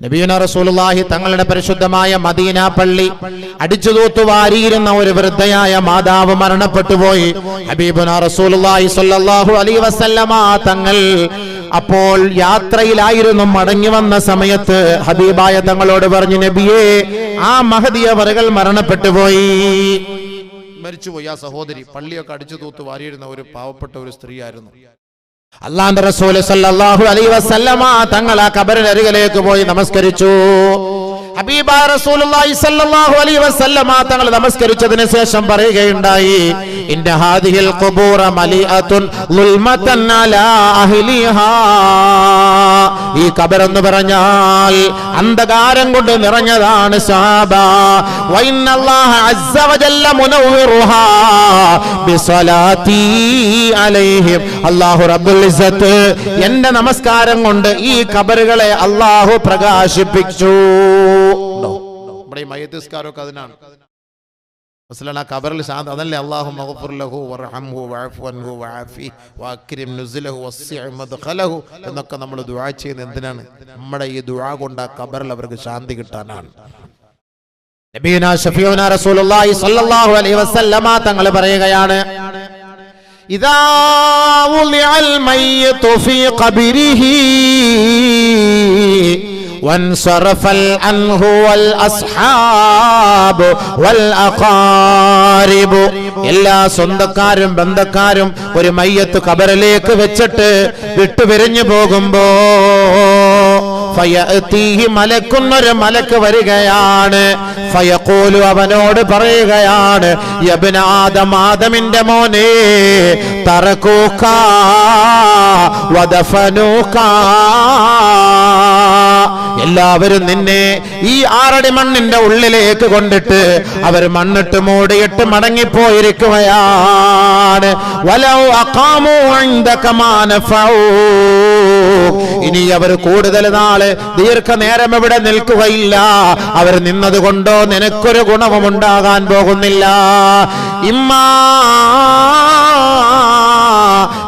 നബീന റസൂലുള്ളാഹി തങ്ങളുടെ പരിശുദ്ധമായ മദീന പള്ളി അടിച്ചു തൂത്തു വാരിയിരുന്ന ഒരു വൃദ്ധയായ മാതാവ് മരണപ്പെട്ടുപോയി ഹബീബുന റസൂലുള്ളാഹി സ്വല്ലല്ലാഹു അലൈഹി വസല്ലമ തങ്ങൾ അപ്പോൾ യാത്രയിലായിരുന്നു മടങ്ങി വന്ന സമയത്ത് ഹബീബായ തങ്ങളോട് പറഞ്ഞു നബിയേ ആ മഹദിയ വരകൾ മരണപ്പെട്ടു പോയി. മരിച്ചുപോയി. ആ സഹോദരി പള്ളിയൊക്കെ അടിച്ചു തൂത്ത് വാരിയിരുന്ന ഒരു പാവപ്പെട്ട ഒരു സ്ത്രീയായിരുന്നു. അള്ളാന്റെ റസൂൽ സല്ലല്ലാഹു അലൈഹി വസല്ലമ തങ്ങൾ ആ കബറിനരികിലേക്ക് പോയി നമസ്കരിച്ചു. തങ്ങൾ നമസ്കരിച്ചതിന് ശേഷം പറയുകയുണ്ടായി ഈ ഖബർ പറഞ്ഞാൽ അന്ധകാരം കൊണ്ട് നിറഞ്ഞതാണ് അല്ലാഹു റബ്ബുൽ എന്റെ നമസ്കാരം കൊണ്ട് ഈ കബറുകളെ അള്ളാഹു പ്രകാശിപ്പിച്ചു. നമ്മുടെ ഈ മയത്തിസ്കാരമൊക്കെ അതിനാണ്. മസ്ലന ഖബറിൽ ശാന്ത അതല്ലേ? അള്ളാഹു വഅഫു വസ്സിഅ മദ്ഖലഹു എന്നൊക്കെ നമ്മൾ ദുആ ചെയ്യുന്നത് എന്തിനാണ്? നമ്മുടെ ഈ ദുആ കൊണ്ട് ആ ഖബറിൽ അവർക്ക് ശാന്തി കിട്ടാനാണ്. റസൂലുള്ളാഹി സ്വല്ലല്ലാഹു അലൈഹി വസല്ലമ തങ്ങൾ പറയുകയാണ് ഇദാ ഖബരിഹി وانصرف الأنه والأصحاب والأقارب എല്ലാ സ്വന്തക്കാരും ബന്ധക്കാരും ഒരു മയ്യത്ത് കബറിലേക്ക് വെച്ചിട്ട് വിട്ടുപിരിഞ്ഞു പോകുമ്പോ ഫയഅതീഹി മലക്കുന്നൊരു മലക്ക് വരികയാണ്. ഫയഖൂലു അവനോട് പറയുകയാണ് യബ്ന ആദം ആദമിന്റെ മോനെ തറക്കൂക്ക വദഫനൂക്ക. എല്ലാവരും നിന്നെ ഈ ആറടി മണ്ണിന്റെ ഉള്ളിലേക്ക് കൊണ്ടിട്ട് അവർ മണ്ണിട്ട് മൂടിയിട്ട് മടങ്ങിപ്പോയിരിക്കുകയാണ്. വലൗ അക്കാമോ കമാന ഫൗ. ഇനി അവർ കൂടുതൽ നാൾ ദീർഘനേരം ഇവിടെ നിൽക്കുകയില്ല. അവർ നിന്നത് കൊണ്ടോ നിനക്കൊരു ഗുണവും ഉണ്ടാകാൻ പോകുന്നില്ല. ഇമ്മാ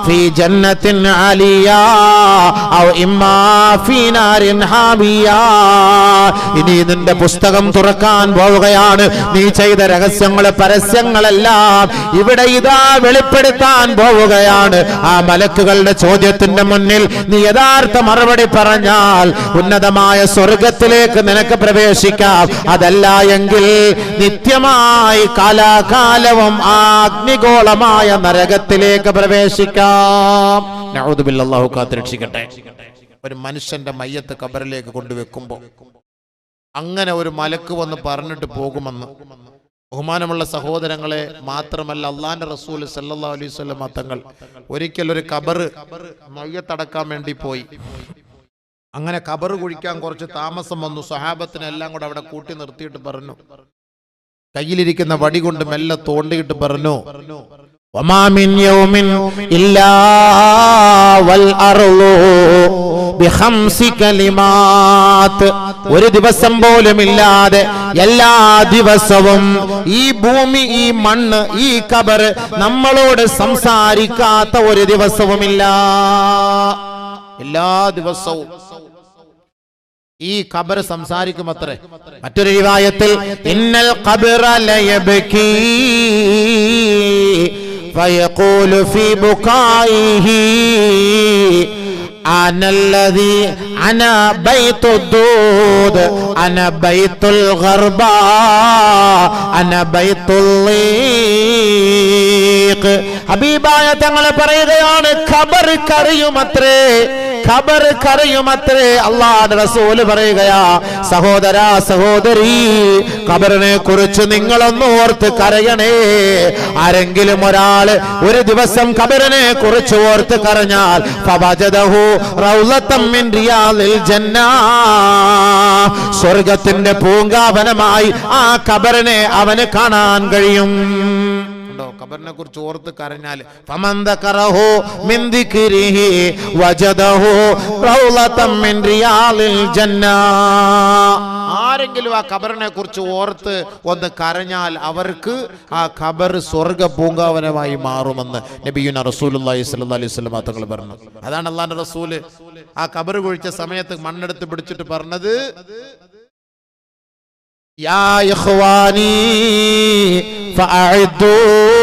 في جنة عالية أو إما في نار حامية ഇനി നിന്റെ പുസ്തകം തുറക്കാൻ പോവുകയാണ് നീ ചെയ്ത രഹസ്യങ്ങള് പരസ്യങ്ങളെല്ലാം ഇവിടെ ഇതാ വെളിപ്പെടുത്താൻ പോവുകയാണ് ആ മലക്കുകളുടെ ചോദ്യത്തിന്റെ മുന്നിൽ നീ യഥാർത്ഥ മറുപടി പറഞ്ഞാൽ ഉന്നതമായ സ്വർഗത്തിലേക്ക് നിനക്ക് പ്രവേശിക്കാം അതല്ല എങ്കിൽ നിത്യമായി കാലാകാലവും ആ അഗ്നിഗോളമായ നരകത്തിലേക്ക് പ്രവേശിക്കാം നഊദുബില്ലാ, കാത്ത് രക്ഷിക്കട്ടെ ഒരു മനുഷ്യന്റെ മയ്യത്ത് കബറിലേക്ക് കൊണ്ടുവെക്കുമ്പോ അങ്ങനെ ഒരു മലക്ക് വന്ന് പറഞ്ഞിട്ട് പോകുമെന്ന് ബഹുമാനമുള്ള സഹോദരങ്ങളെ മാത്രമല്ല അള്ളാന്റെ റസൂൽ സല്ലല്ലാഹു അലൈഹി വസല്ലം തങ്ങൾ ഒരിക്കൽ ഒരു കബറ് മയ്യത്തടക്കാൻ വേണ്ടി പോയി. അങ്ങനെ കബറ് കുഴിക്കാൻ കുറച്ച് താമസം വന്നു. സഹാബത്തിനെല്ലാം കൂടെ അവിടെ കൂട്ടി നിർത്തിയിട്ട് പറഞ്ഞു. കയ്യിലിരിക്കുന്ന വടി കൊണ്ട് മെല്ലെ തോണ്ടിയിട്ട് പറഞ്ഞു. യൗമിൻ ഇല്ലാ വൽ ഒരു ദിവസം പോലുമില്ലാതെ എല്ലാ ദിവസവും ഈ ഭൂമി ഈ മണ്ണ് ഈ കബർ നമ്മളോട് സംസാരിക്കാത്ത ഒരു ദിവസവുമില്ല. എല്ലാ ദിവസവും ഈ ഖബർ സംസാരിക്കും അത്രേ മറ്റൊരു വിവാഹത്തിൽ ഇന്നൽ ഖബറ ലയബകീ فيقول في بكائه أنا الذي أنا بيت الدود أنا بيت الغرباء أنا بيت الليل സിദ്ദീഖ് ഹബീബായ തങ്ങളെ പറയുകയാണ് ഖബർ കറിയുമത്രേ ഖബർ കറിയുമത്രേ. അള്ളാഹ് റസൂൽ പറയുകയാ സഹോദര സഹോദരി ഖബറിനെ കുറിച്ച് നിങ്ങളൊന്ന് ഓർത്ത് കരയണേ. ആരെങ്കിലും ഒരാൾ ഒരു ദിവസം ഖബറിനെ കുറിച്ച് ഓർത്ത് കരഞ്ഞാൽ സ്വർഗത്തിന്റെ പൂങ്കാവനമായി ആ ഖബറിനെ അവന് കാണാൻ കഴിയും. ഖബറിനെ കുറിച്ച് ഓർത്ത് കരഞ്ഞാൽ ഫമന്തകറഹു മിൻ ദിക്രിഹി വജദഹു റൗളതം മിൻ റിയാലിൽ ജന്ന ആരെങ്കിലും ആ ഖബറിനെ കുറിച്ച് ഓർത്ത് ഒന്ന് കരഞ്ഞാൽ അവർക്ക് ആ ഖബർ സ്വർഗ പൂങ്കാവനമായി മാറുമെന്ന് നബിയുന റസൂലുള്ളാഹി സ്വല്ലല്ലാഹി അലൈഹി വസല്ലം തങ്ങൾ പറഞ്ഞു അതാണ് അള്ളാഹുവിന്റെ റസൂല് ആ കബർ കുഴിച്ച സമയത്ത് മണ്ണെടുത്ത് പിടിച്ചിട്ട് പറഞ്ഞത് യാ ഇഖ്വാനി فأعدوا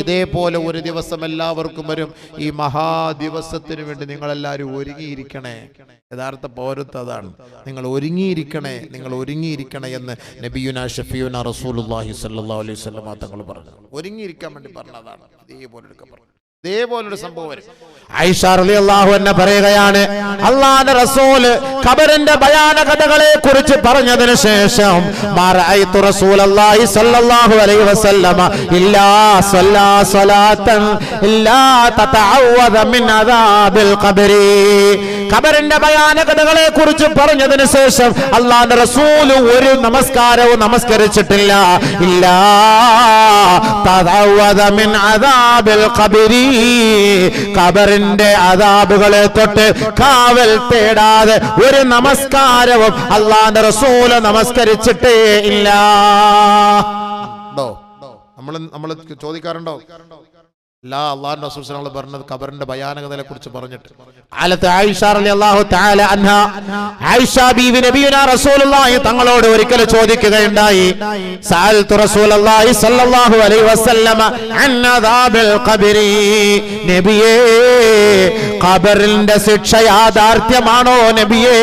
ഇതേപോലെ ഒരു ദിവസം എല്ലാവർക്കും വരും. ഈ മഹാദിവസത്തിന് വേണ്ടി നിങ്ങളെല്ലാവരും ഒരുങ്ങിയിരിക്കണേ. യഥാർത്ഥ പൗരത്വം അതാണ്. നിങ്ങൾ ഒരുങ്ങിയിരിക്കണേ നിങ്ങൾ ഒരുങ്ങിയിരിക്കണേ എന്ന് നബിയുന ഷഫിയുന റസൂലുല്ലാഹി സല്ലാ അലൈഹി തങ്ങൾ പറഞ്ഞു. ഒരുങ്ങിയിരിക്കാൻ വേണ്ടി പറഞ്ഞതാണ്. ഇതേപോലെ പറഞ്ഞു ഇതേപോലൊരു സംഭവം വരും. ഐഷ റളിയല്ലാഹു അൻഹ പറയുകയാണ് അള്ളാന്റെ റസോൽ ഖബറിന്റെ ഭയാനകതകളെ കുറിച്ച് പറഞ്ഞതിന് ശേഷം ഖബറിന്റെ ഭയാനകതകളെ കുറിച്ച് പറഞ്ഞതിന് ശേഷം അള്ളാന്റെ റസൂൽ ഒരു നമസ്കാരവും നമസ്കരിച്ചിട്ടില്ല. ഇല്ലാ ഖബറിന്റെ അതാബുകളെ തൊട്ട് കാവൽ തേടാതെ ഒരു നമസ്കാരവും അള്ളാന്റെ റസൂല നമസ്കരിച്ചിട്ടേ ഇല്ല. നമ്മൾ നമ്മൾ ചോദിക്കാറുണ്ടോ? ലാ അള്ളാഹുന്റെ സുസനങ്ങൾ പറഞ്ഞത് ഖബറിന്റെ ഭയാനകതയെ കുറിച്ച് പറഞ്ഞിട്ട്. ആയിഷ റളിയല്ലാഹു ആയിഷ നബിയുനാ റസൂലുള്ളാഹി തങ്ങളോട് ഒരിക്കൽ ചോദിക്കുകയുണ്ടായി. സഅൽതു റസൂലുള്ളാഹി സ്വല്ലല്ലാഹു അലൈഹി വസല്ലമ അൻ അദാബിൽ നബിയേ ഖബറിന്റെ ശിക്ഷ യാഥാർത്ഥ്യമാണോ നബിയേ?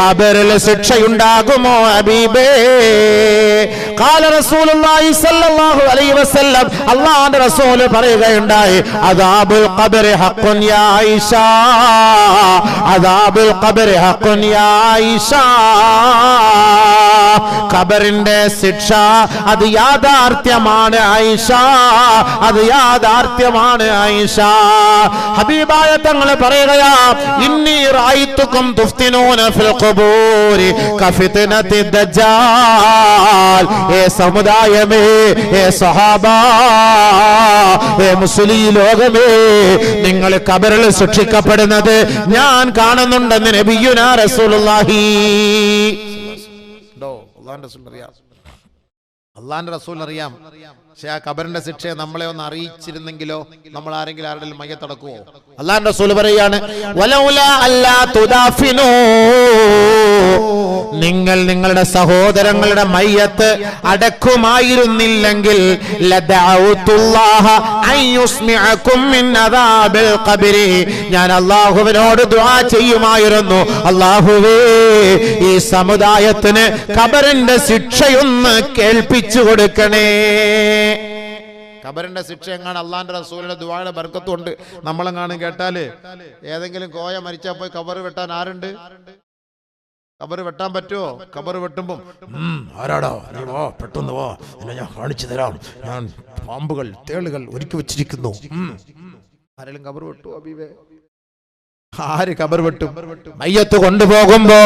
ഖബറിൽ ശിക്ഷയുണ്ടാകുമോ ഹബീബേ? ഖാല റസൂലുള്ളാഹി സ്വല്ലല്ലാഹു അലൈഹി വസല്ലം അല്ലാഹുവിന്റെ റസൂൽ പറയും പറയുകയുണ്ടായി അദാബുൽ ഖബർ ഹഖുൻ യാ ആയിഷ അദാബുൽ ഖബർ ഹഖുൻ യാ ആയിഷ ഖബറിന്റെ ശിക്ഷ അത് യാഥാർത്ഥ്യമാണ് ആയിഷ അത് യാഥാർത്ഥ്യമാണ് ആയിഷ ഹബീബായ തങ്ങൾ പറയുകയാ ഇന്നി റായിത്തുക്കും തുഫ്തിനൂന ഫിൽ ഖുബൂരി കഫിത്നതി ദജ്ജാൽ. ഏ സമുദായമേ ഏ സഹാബ ഏ മുസ്ലിം ലോകമേ നിങ്ങൾ കബറിൽ ശിക്ഷിക്കപ്പെടുന്നത് ഞാൻ കാണുന്നുണ്ടെന്ന് നബിയുനാ റസൂലുള്ളാഹി. അള്ളാന്റെ റസൂൽ അറിയാം. അള്ളാന്റെ റസൂൽ അറിയാം. പക്ഷെ ആ കബറിന്റെ ശിക്ഷയെ നമ്മളെ ഒന്ന് അറിയിച്ചിരുന്നെങ്കിലോ നമ്മൾ ആരെങ്കിലും ആരുടെ മയ്യത്തടക്കുവോ അള്ളാന്റെ റസൂൽ പറയാണ് നിങ്ങൾ നിങ്ങളുടെ സഹോദരങ്ങളുടെ മയ്യത്ത് അടക്കുമായിരുന്നില്ലെങ്കിൽ ഞാൻ അള്ളാഹുവിനോട് ദുആ ചെയ്യുമായിരുന്നു. അള്ളാഹുവേ ഈ സമുദായത്തിന് കബറിന്റെ ശിക്ഷയൊന്ന് കേൾപ്പിച്ചു കൊടുക്കണേ. ഖബറിന്റെ ശിക്ഷ എങ്ങാണ്? അള്ളാന്റെ റസൂലിന്റെ ദുവായുടെ ബർക്കത്തുണ്ട്. നമ്മളെങ്ങാനും കേട്ടാൽ? ഏതെങ്കിലും കോയ മരിച്ചാ പോയി കബറ് വെട്ടാൻ ആരുണ്ട്? കബറ് വെട്ടാൻ പറ്റുമോ കബറ് വെട്ടുമ്പം "ഉം, ആരാടാ? പെട്ടെന്ന് വാ. എന്നെ ഞാൻ കാണിച്ചു തരാം. ഞാൻ പാമ്പുകൾ തേളുകൾ ഒരുക്കി വെച്ചിരിക്കുന്നു. ആരെങ്കിലും കബറ് വെട്ടുമോ അബീബേ? ആര് കബർ വെട്ടും? മയ്യത്ത് കൊണ്ടുപോകുമ്പോ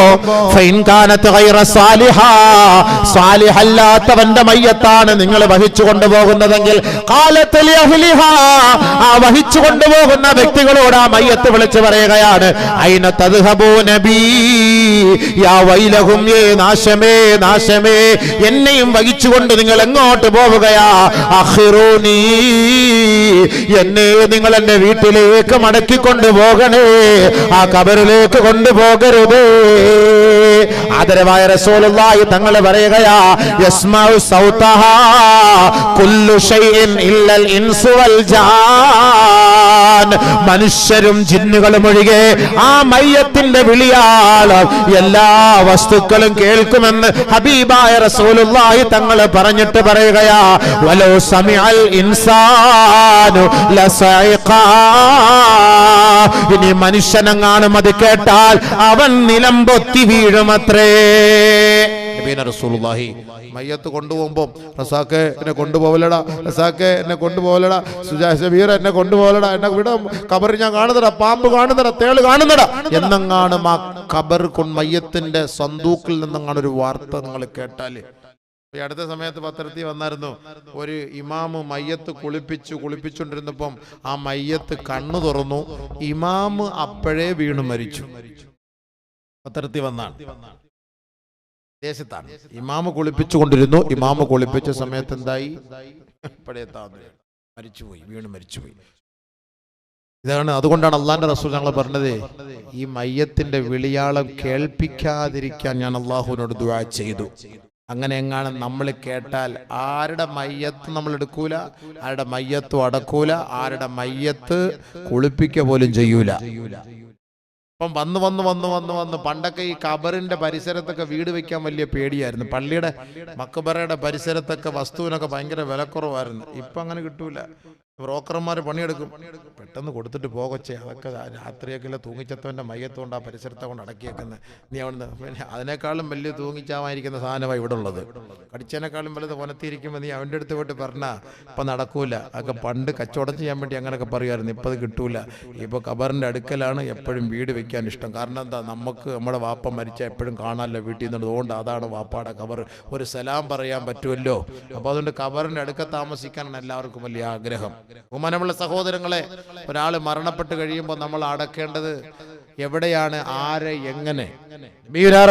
സാലിഹല്ലാത്തവന്റെ മയ്യത്താണ് നിങ്ങൾ വഹിച്ചു കൊണ്ടുപോകുന്നതെങ്കിൽ ആ വഹിച്ചു കൊണ്ടുപോകുന്ന വ്യക്തികളോട് ആ മയ്യത്ത് വിളിച്ചു പറയുകയാണ് അയിന തദ്ഹബൂ നബീ? യാ വൈലഹും ഏ നാശമേ നാശമേ. എന്നെയും വഹിച്ചുകൊണ്ട് നിങ്ങൾ എങ്ങോട്ട് പോവുകയാ? അഖിറൂനീ. എന്നെ നിങ്ങൾ എന്റെ വീട്ടിലേക്ക് മടക്കിക്കൊണ്ടു പോകണേ. ആ കബറിലേക്ക് കൊണ്ടുപോകരുത്. ആദരവായ റസൂലുള്ളാഹി തങ്ങൾ പറയുകയാ യസ്മഉ സൗതഹ കുല്ലു ഷൈഇൻ ഇല്ലൽ ഇൻസു വൽ ജാൻ. മനുഷ്യരും ജിന്നുകളും ഒഴികെ ആ മയ്യത്തിന്റെ വിളിയാൽ എല്ലാ വസ്തുക്കളും കേൾക്കുമെന്ന് ഹബീബായ റസൂലുള്ളാഹി തങ്ങൾ പറഞ്ഞിട്ട് പറയുകയാ വലോ സമിഅൽ ഇൻസാനു ലസൈഖ ഇനി മനുഷ്യനെങ്ങാനും അത് കേട്ടാൽ അവൻ നിലമ്പൊത്തി വീഴുമത്രേ. റസൂലുള്ളാഹി മയ്യത്ത് കൊണ്ടുപോകുമ്പോ റസാക്ക് എന്നെ കൊണ്ടുപോകലടാ റസാക്ക് എന്നെ കൊണ്ടുപോകലടാ സുജാ എന്നെ കൊണ്ടുപോകലടാ എന്നെ വിട കബർ ഞാൻ കാണുന്നടാ പാമ്പ് കാണുന്നടാ തേൾ കാണുന്നടാ എന്നെങ്ങാനും ആ കബർ മയ്യത്തിന്റെ സന്തൂക്കിൽ നിന്നെങ്ങാണ് ഒരു വാർത്ത നിങ്ങൾ കേട്ടാൽ. ഈ അടുത്ത സമയത്ത് പത്രത്തിൽ വന്നായിരുന്നു ഒരു ഇമാമ് മയ്യത്ത് കുളിപ്പിച്ചു കുളിപ്പിച്ചുകൊണ്ടിരുന്നപ്പം ആ മയ്യത്ത് കണ്ണു തുറന്നു ഇമാമ് അപ്പോഴേ വീണു മരിച്ചു. പത്രത്തിൽ വന്നാണ്. ദേശത്താണ് ഇമാമ് കുളിപ്പിച്ചുകൊണ്ടിരുന്നു ഇമാമ് കുളിപ്പിച്ച സമയത്ത് എന്തായി? ഇപ്പോഴേ മരിച്ചുപോയി വീണ് മരിച്ചുപോയി. ഇതാണ് അതുകൊണ്ടാണ് അള്ളാന്റെ റസൂൽ ഞങ്ങൾ പറഞ്ഞത് ഈ മയ്യത്തിന്റെ വിളിയാളം കേൾപ്പിക്കാതിരിക്കാൻ ഞാൻ അള്ളാഹുവിനോട് ദുആ ചെയ്തു. അങ്ങനെ എങ്ങാണ് നമ്മൾ കേട്ടാൽ ആരുടെ മയ്യത്ത് നമ്മൾ എടുക്കൂല ആരുടെ മയ്യത്തും അടക്കൂല ആരുടെ മയ്യത്ത് കുളിപ്പിക്ക പോലും ചെയ്യൂല. അപ്പം വന്ന് വന്ന് വന്ന് വന്ന് വന്ന് പണ്ടൊക്കെ ഈ കബറിന്റെ പരിസരത്തൊക്കെ വീട് വെക്കാൻ വലിയ പേടിയായിരുന്നു. പള്ളിയുടെ മക്കബറയുടെ പരിസരത്തൊക്കെ വസ്തുവിനൊക്കെ ഭയങ്കര വിലക്കുറവായിരുന്നു. ഇപ്പം അങ്ങനെ കിട്ടൂല. ബ്രോക്കർമാർ പണിയെടുക്കും. പെട്ടെന്ന് കൊടുത്തിട്ട് പോകച്ചേ അതൊക്കെ രാത്രിയൊക്കെ തൂങ്ങിച്ചത്തവന്റെ മയത്തുകൊണ്ട് ആ പരിസരത്തെ കൊണ്ട് അടക്കിയേക്കുന്നത് നീ അവിടുന്ന് പിന്നെ അതിനേക്കാളും വലിയ തൂങ്ങിച്ചാമായിരിക്കുന്ന സാധനമാണ് ഇവിടെ ഉള്ളത് കടിച്ചതിനേക്കാളും വലുത് പുനത്തിയിരിക്കുമ്പോൾ നീ അവന്റെ അടുത്ത് പോയിട്ട് പറഞ്ഞാൽ ഇപ്പം നടക്കൂല. അതൊക്കെ പണ്ട് കച്ചവടം ചെയ്യാൻ വേണ്ടി അങ്ങനെയൊക്കെ പറയുമായിരുന്നു ഇപ്പം അത് കിട്ടൂല. ഇപ്പോൾ കബറിന്റെ അടുക്കലാണ് എപ്പോഴും വീട് വെക്കാൻ ഇഷ്ടം. കാരണം എന്താ? നമുക്ക് നമ്മുടെ വാപ്പ മരിച്ച എപ്പോഴും കാണാമല്ലോ വീട്ടിൽ നിന്ന് അതുകൊണ്ട് അതാണ് വാപ്പാടെ കബർ ഒരു സലാം പറയാൻ പറ്റുമല്ലോ? അപ്പോൾ അതുകൊണ്ട് കബറിന്റെ അടുക്ക താമസിക്കാനാണ് എല്ലാവർക്കും വലിയ ആഗ്രഹം. ബഹുമാനമുള്ള സഹോദരങ്ങളെ ഒരാൾ മരണപ്പെട്ട് കഴിയുമ്പോൾ നമ്മൾ അടക്കേണ്ടത് എവിടെയാണ് ആരെ എങ്ങനെ?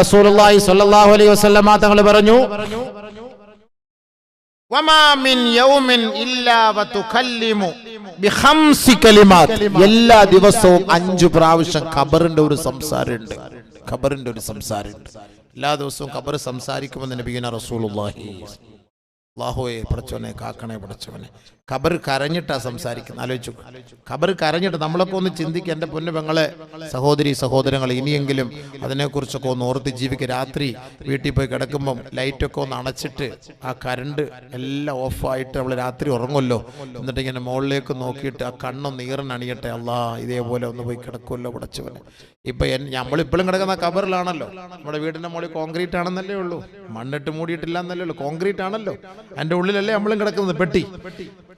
റസൂലുള്ളാഹി സ്വല്ലല്ലാഹു അലൈഹി വസല്ലമ തങ്ങൾ പറഞ്ഞു എല്ലാ ദിവസവും അഞ്ചു പ്രാവശ്യം ഖബറിന്റെ ഒരു സംസാരമുണ്ട്. ഖബറിന്റെ ഒരു സംസാരമുണ്ട്. എല്ലാ ദിവസവും ഖബർ സംസാരിക്കുമെന്ന് നബീന റസൂലുള്ളാഹി. അള്ളാഹുവെ പടച്ചവനെ കാക്കണേ പടച്ചവനെ. ഖബർ കരഞ്ഞിട്ടാ സംസാരിക്കുന്നത്. ആലോചിച്ചു. ഖബർ കരഞ്ഞിട്ട് നമ്മളൊക്കെ ഒന്ന് ചിന്തിക്കുക എന്റെ പൊന്നു പെങ്ങളെ സഹോദരി സഹോദരങ്ങൾ ഇനിയെങ്കിലും അതിനെക്കുറിച്ചൊക്കെ ഒന്ന് ഓർത്ത് ജീവിക്കുക രാത്രി വീട്ടിൽ പോയി കിടക്കുമ്പം ലൈറ്റൊക്കെ ഒന്ന് അണച്ചിട്ട് ആ കരണ്ട് എല്ലാം ഓഫായിട്ട് നമ്മൾ രാത്രി ഉറങ്ങുമല്ലോ. എന്നിട്ട് ഇങ്ങനെ മുകളിലേക്ക് നോക്കിയിട്ട് ആ കണ്ണൊന്ന് ഈറനണിയട്ടെ അല്ലാ ഇതേപോലെ ഒന്ന് പോയി കിടക്കുമല്ലോ പടച്ചവനെ. ഇപ്പൊ നമ്മളിപ്പോഴും കിടക്കുന്ന കബറിലാണല്ലോ നമ്മുടെ വീടിന്റെ മുകളിൽ കോൺക്രീറ്റ് ആണെന്നല്ലേ ഉള്ളൂ. മണ്ണിട്ട് മൂടിയിട്ടില്ല എന്നല്ലേ ഉള്ളൂ. കോൺക്രീറ്റ് ആണല്ലോ. അതിന്റെ ഉള്ളിലല്ലേ നമ്മളും കിടക്കുന്നത്? പെട്ടി.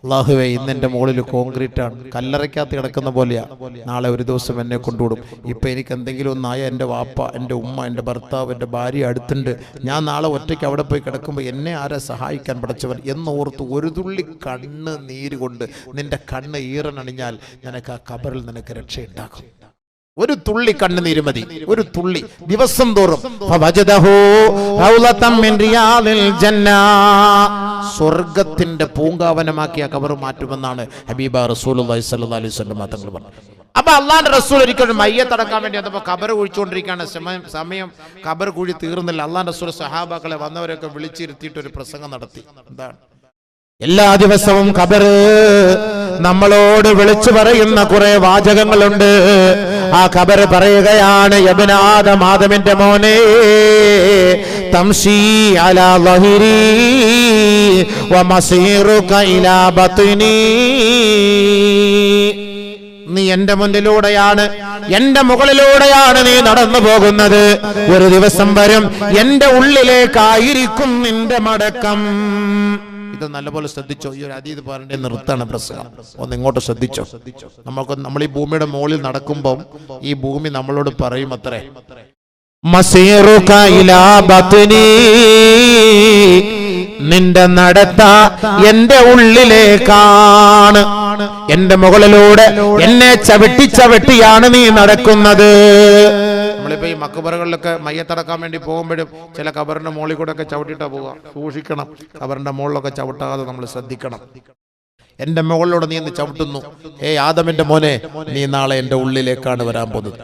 അള്ളാഹുവേ ഇന്ന് എന്റെ മുകളിൽ കോൺക്രീറ്റ് ആണ്. കല്ലറയ്ക്കകത്ത് കിടക്കുന്ന പോലെയാ. നാളെ ഒരു ദിവസം എന്നെ കൊണ്ടുവിടും. ഇപ്പം എനിക്ക് എന്തെങ്കിലും ഒന്നായ എന്റെ വാപ്പ എന്റെ ഉമ്മ എന്റെ ഭർത്താവ് എന്റെ ഭാര്യ അടുത്തുണ്ട്. ഞാൻ നാളെ ഒറ്റയ്ക്ക് അവിടെ പോയി കിടക്കുമ്പോൾ എന്നെ ആരെ സഹായിക്കാൻ പഠിച്ചവൻ എന്നോർത്ത് ഒരു തുള്ളി കണ്ണ് നീര് കൊണ്ട് നിന്റെ കണ്ണ് ഈറനണിഞ്ഞാൽ നിനക്ക് ആ കബറിൽ നിനക്ക് രക്ഷയുണ്ടാകും. ഒരു തുള്ളി കണ്ണുനീര് മതി. ഒരു തുള്ളി. ദിവസം തോറും. സ്വർഗത്തിന്റെ പൂങ്കാവനമാക്കി ആ കബർ മാറ്റുമെന്നാണ് ഹബീബ സ്വല്ലല്ലാഹി അലൈഹി തങ്ങൾ പറഞ്ഞു അപ്പൊ അള്ളാന്റെ റസൂൽ ഒരിക്കലും മയ്യത്തടക്കാൻ വേണ്ടി വന്നപ്പോൾ കബർ കുഴിച്ചുകൊണ്ടിരിക്കുകയാണ് സമയം സമയം കബർ കുഴി തീർന്നില്ല. അള്ളാന്റെ റസൂൽ സഹാബാക്കളെ വന്നവരൊക്കെ വിളിച്ചിരുത്തിയിട്ട് ഒരു പ്രസംഗം നടത്തി. എന്താണ്? എല്ലാ ദിവസവും ഖബറ് നമ്മളോട് വിളിച്ചു പറയുന്ന കുറെ വാചകങ്ങളുണ്ട്. ആ ഖബർ പറയുകയാണ് യബനാദം ആദമിന്റെ മോനെ തംശീ അലാ ലഹിരി വമസീറുക ഇലാ ബത്നി. നീ എന്റെ മുന്നിലൂടെയാണ് എന്റെ മുകളിലൂടെയാണ് നീ നടന്നു പോകുന്നത്. ഒരു ദിവസം വരും എന്റെ ഉള്ളിലേക്കായിരിക്കും നിന്റെ മടക്കം. ഇത് നല്ലപോലെ ശ്രദ്ധിച്ചോ? ഈ ഒരു അതീത് പറഞ്ഞ നിർത്താണ് പ്രസംഗം. ഒന്ന് ഇങ്ങോട്ട് ശ്രദ്ധിച്ചോ? നമുക്ക് നമ്മൾ ഈ ഭൂമിയുടെ മുകളിൽ നടക്കുമ്പോൾ ഈ ഭൂമി നമ്മളോട് പറയും അത്രേ. നിന്റെ നടത്ത എന്റെ ഉള്ളിലേക്കാണ്. എന്റെ മുകളിലൂടെ എന്നെ ചവിട്ടി ചവിട്ടിയാണ് നീ നടക്കുന്നത്. നമ്മളിപ്പോ ഈ മക്കബറുകളിലൊക്കെ മയ്യത്തടക്കാൻ വേണ്ടി പോകുമ്പോഴും ചില കബറിന്റെ മുകളിൽ കൂടെ ഒക്കെ ചവിട്ടിട്ടാ പോവുക. സൂക്ഷിക്കണം. കബറിന്റെ മുകളിലൊക്കെ ചവിട്ടാതെ നമ്മൾ ശ്രദ്ധിക്കണം. എന്റെ മുകളിലൂടെ നീ ഇന്ന് ചവിട്ടുന്നു. ഏ ആദമിന്റെ മോനെ നീ നാളെ എന്റെ ഉള്ളിലേക്കാണ് വരാൻ പോകുന്നത്.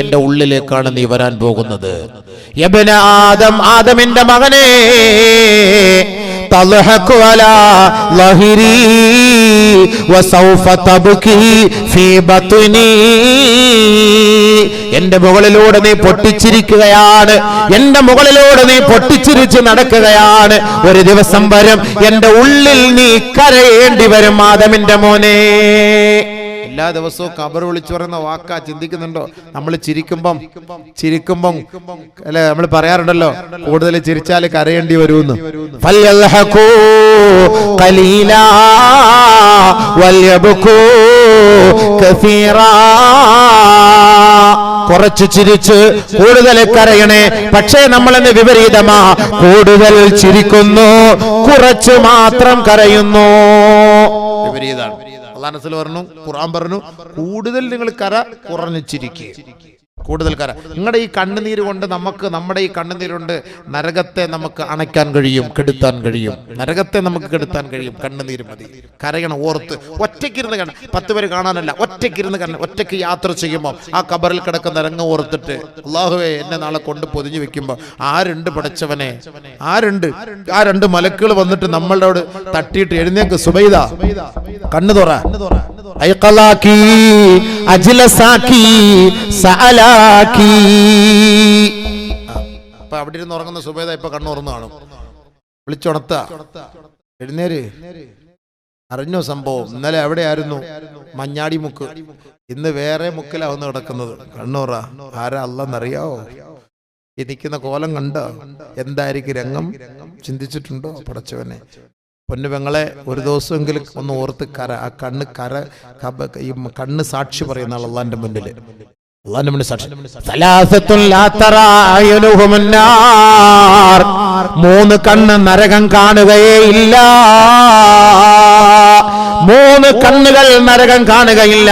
എന്റെ ഉള്ളിലേക്കാണ് നീ വരാൻ പോകുന്നത്. ആദം ആദമിന്റെ മകനെ. തൽഹഖു على ظهري വസൗഫ تبكي ഫീ ബത്നി എന്റെ മുകളിലൂടെ നീ പൊട്ടിച്ചിരിക്കുകയാണ്. എന്റെ മുകളിലൂടെ നീ പൊട്ടിച്ചിരിച്ച് നടക്കുകയാണ്. ഒരു ദിവസം വരും എന്റെ ഉള്ളിൽ നീ കരയേണ്ടി വരും ആദമിന്റെ മോനെ. എല്ലാ ദിവസവും കബർ വിളിച്ചു പറയുന്ന വാക്കാ ചിന്തിക്കുന്നുണ്ടോ? നമ്മൾ ചിരിക്കുമ്പം ചിരിക്കുമ്പം അല്ലെ? നമ്മൾ പറയാറുണ്ടല്ലോ കൂടുതൽ ചിരിച്ചാൽ കരയേണ്ടി വരുമെന്ന്. കുറച്ച് ചിരിച്ച് കൂടുതൽ കരയണേ. പക്ഷേ നമ്മളെന്ന് വിപരീതമാ കൂടുതൽ ചിരിക്കുന്നു കുറച്ച് മാത്രം കരയുന്നു. വിപരീതാണ്. അള്ളാഹ് നസൽ പറഞ്ഞു ഖുർആൻ പറഞ്ഞു കൂടുതൽ നിങ്ങൾ കര കുറഞ്ഞു ചിരിക്കുക കൂടുതൽ കര നിങ്ങളുടെ ഈ കണ്ണുനീര് കൊണ്ട് നമുക്ക് നമ്മുടെ ഈ കണ്ണുനീരുകൊണ്ട് നരകത്തെ നമുക്ക് അണയ്ക്കാൻ കഴിയും കെടുത്താൻ കഴിയും. നരകത്തെ നമുക്ക് കെടുത്താൻ കഴിയും കണ്ണുനീര് മതി. കരയണം ഓർത്ത്. ഒറ്റയ്ക്കിരുന്ന് കണ്ട പത്ത് പേര് കാണാനല്ല ഒറ്റയ്ക്കിരുന്ന് കണ്ട ഒറ്റയ്ക്ക് യാത്ര ചെയ്യുമ്പോൾ ആ കബറിൽ കിടക്കുന്ന രംഗം ഓർത്തിട്ട് അള്ളാഹുവെ എന്നെ നാളെ കൊണ്ട് പൊതിഞ്ഞു വെക്കുമ്പോൾ ആരുണ്ട് പടച്ചവനെ? ആരുണ്ട്? ആ രണ്ട് മലക്കുകൾ വന്നിട്ട് നമ്മളോട് തട്ടിയിട്ട് എഴുന്നേക്ക്. സുബൈദ കണ്ണു തുറ. അജിലസാക്കി അജ്ലസാക്കി സഅലാക്കി അപ്പൊ അവിടെ ഇരുന്ന് ഉറങ്ങുന്ന സുബേദ ഇപ്പൊ കണ്ണു തുറന്നു കാണും. വിളിച്ചുണർത്ത. എഴുന്നേര്. അറിഞ്ഞോ സംഭവം? ഇന്നലെ എവിടെയായിരുന്നു മഞ്ഞാടി മുക്ക് ഇന്ന് വേറെ മുക്കിലാവുന്ന കിടക്കുന്നത്. കണ്ണൂറ ആരാ അല്ലെന്നറിയാവോ ഈ നിൽക്കുന്ന കോലം കണ്ട? എന്തായിരിക്കും രംഗം? ചിന്തിച്ചിട്ടുണ്ടോ പടച്ചവനെ? പൊന്നു പെങ്ങളെ ഒരു ദിവസമെങ്കിലും ഒന്ന് ഓർത്ത് കര ആ കണ്ണ് കര ഈ കണ്ണ് സാക്ഷി പറയുന്ന ആൾ അള്ളാന്റെ മുന്നിൽ അള്ളാന്റെ നമ്മുടെ സാക്ഷി മൂന്ന് കണ്ണ് നരകം കാണുകയേയില്ല. മൂന്ന് കണ്ണുകൾ നരകം കാണുകയില്ല.